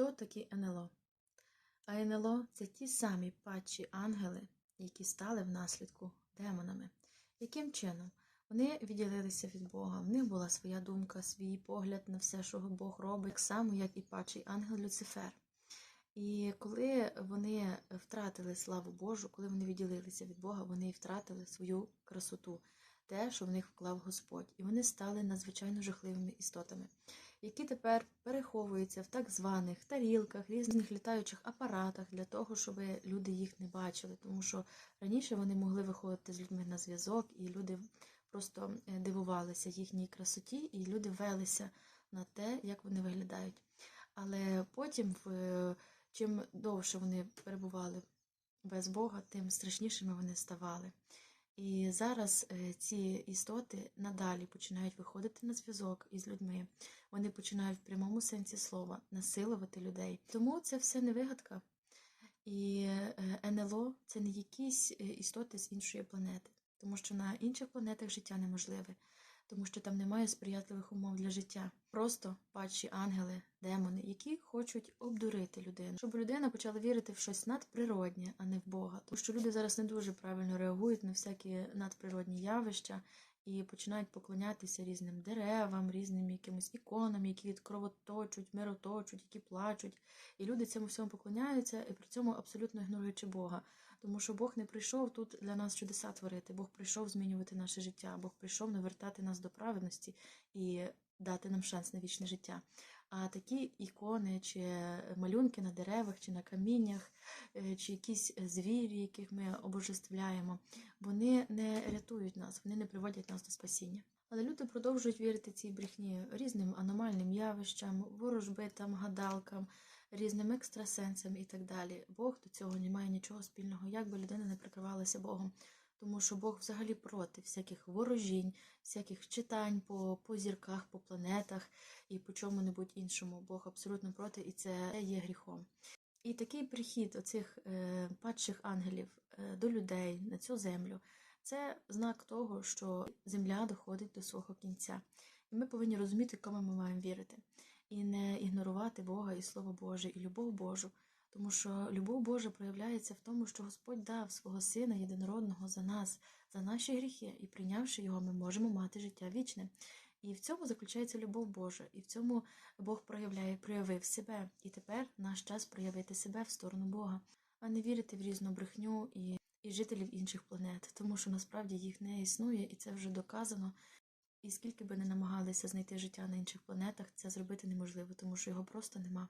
Хто такі НЛО? А НЛО це ті самі падші ангели, які стали внаслідку демонами. Яким чином? Вони відділилися від Бога, в них була своя думка, свій погляд на все, що Бог робить, так само, як і падший ангел Люцифер. І коли вони втратили славу Божу, коли вони відділилися від Бога, вони втратили свою красоту, те, що в них вклав Господь, і вони стали надзвичайно жахливими істотами, які тепер переховуються в так званих тарілках, різних літаючих апаратах для того, щоб люди їх не бачили. Тому що раніше вони могли виходити з людьми на зв'язок, і люди просто е, дивувалися їхній красоті, і люди велися на те, як вони виглядають. Але потім, чим довше вони перебували без Бога, тим страшнішими вони ставали. І зараз е, ці істоти надалі починають виходити на зв'язок із людьми. Вони починають в прямому сенсі слова насилувати людей. Тому це все не вигадка. І е, НЛО це не якісь е, істоти з іншої планети, тому що на інших планетах життя неможливе, тому що там немає сприятливих умов для життя. Просто падші ангели, демони, які хочуть обдурити людину, щоб людина почала вірити в щось надприроднє, а не в Бога. Тому що люди зараз не дуже правильно реагують на всякі надприродні явища і починають поклонятися різним деревам, різним якимось іконам, які відкровоточуть, мироточуть, які плачуть. І люди цьому всьому поклоняються і при цьому абсолютно ігноруючи Бога. Тому що Бог не прийшов тут для нас чудеса творити, Бог прийшов змінювати наше життя, Бог прийшов навертати нас до праведності і дати нам шанс на вічне життя. А такі ікони чи малюнки на деревах, чи на каміннях, е, чи якісь звірі, яких ми обожествляємо, вони не рятують нас, вони не приводять нас до спасіння. Але люди продовжують вірити цій брехні різним аномальним явищам, ворожбитам, гадалкам, різним екстрасенсам і так далі. Бог до цього не має нічого спільного, як би людина не прикривалася Богом. Тому що Бог взагалі проти всяких ворожінь, всяких читань по, по зірках, по планетах і по чому-небудь іншому. Бог абсолютно проти, і це є гріхом. І такий прихід оцих е, падших ангелів е, до людей на цю землю це знак того, що земля доходить до свого кінця. І ми повинні розуміти, кому ми маємо вірити, і не ігнорувати Бога і Слово Боже, і любов Божу. Тому що любов Божа проявляється в тому, що Господь дав свого Сина єдинородного за нас, за наші гріхи, і прийнявши його, ми можемо мати життя вічне. І в цьому заключається любов Божа, і в цьому Бог проявляє, проявив себе. І тепер наш час проявити себе в сторону Бога, а не вірити в різну брехню і, і жителів інших планет, тому що насправді їх не існує, і це вже доказано. І скільки би не намагалися знайти життя на інших планетах, це зробити неможливо, тому що його просто нема.